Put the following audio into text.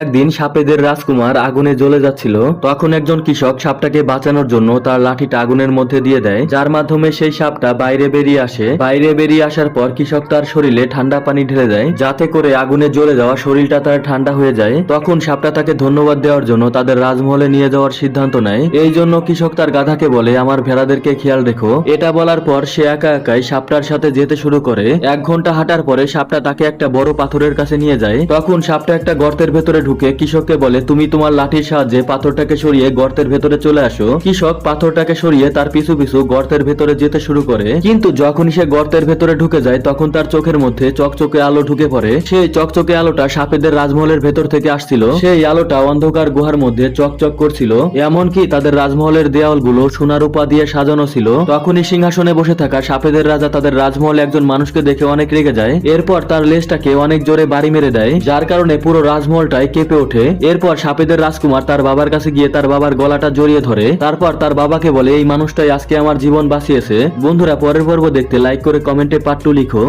একদিন সাপেদের রাজকুমার আগুনে জ্বলে যাচ্ছিল। তখন একজন কৃষক সাপটাকে বাঁচানোর জন্য তার লাঠিটা আগুনের মধ্যে দিয়ে দেয়, যার মাধ্যমে সেই সাপটা বাইরে বেরিয়ে আসে। বাইরে বেরিয়ে আসার পর কৃষক তার শরীরে ঠান্ডা পানি ঢেলে দেয়, যাতে করে আগুনে জ্বলে যাওয়া শরীরটা তার ঠান্ডা হয়ে যায়। তখন সাপটা তাকে ধন্যবাদ দেওয়ার জন্য তাদের রাজমহলে নিয়ে যাওয়ার সিদ্ধান্ত নেয়। এই জন্য কৃষক তার গাধাকে বলে, আমার ভেড়াদেরকে খেয়াল রেখো। এটা বলার পর সে একা একাই সাপটার সাথে যেতে শুরু করে। এক ঘণ্টা হাঁটার পরে সাপটা তাকে একটা বড় পাথরের কাছে নিয়ে যায়। তখন সাপটা একটা গর্তের ভেতরে ঢুকে কৃষককে বলে, তুমি তোমার লাঠির সাহায্যে পাথরটাকে সরিয়ে গর্তের ভেতরে চলে আসো। কৃষক পাথরটাকে সরিয়ে তার পিছু পিছু গর্তের ভেতরে যেতে শুরু করে। কিন্তু যখনই সে গর্তের ভেতরে ঢুকে যায়, তখন তার চোখের মধ্যে চকচকে আলো ঢুকে পড়ে। সেই চকচকে আলোটা সাপেদের রাজমহলের ভেতর থেকে আসছিল। সেই আলোটা অন্ধকার গুহার মধ্যে চকচক করছিল। এমনকি তাদের রাজমহলের দেওয়ালগুলো সোনার উপা দিয়ে সাজানো ছিল। তখনই সিংহাসনে বসে থাকা সাপেদের রাজা তাদের রাজমহলে একজন মানুষকে দেখে অনেক রেগে যায়। এরপর তার লেজটাকে অনেক জোরে বাড়ি মেরে দেয়। যার কারণে পুরো রাজমহলটাই কেঁপে ওঠে। এরপর সাপেদের রাজকুমার তার বাবার কাছে গিয়ে তার বাবার গলাটা জড়িয়ে ধরে। তারপর তার বাবাকে বলে, এই মানুষটাই আজকে আমার জীবন বাঁচিয়েছে। বন্ধুরা, পরের পর্ব দেখতে লাইক করে কমেন্টে পার্ট টু লিখো।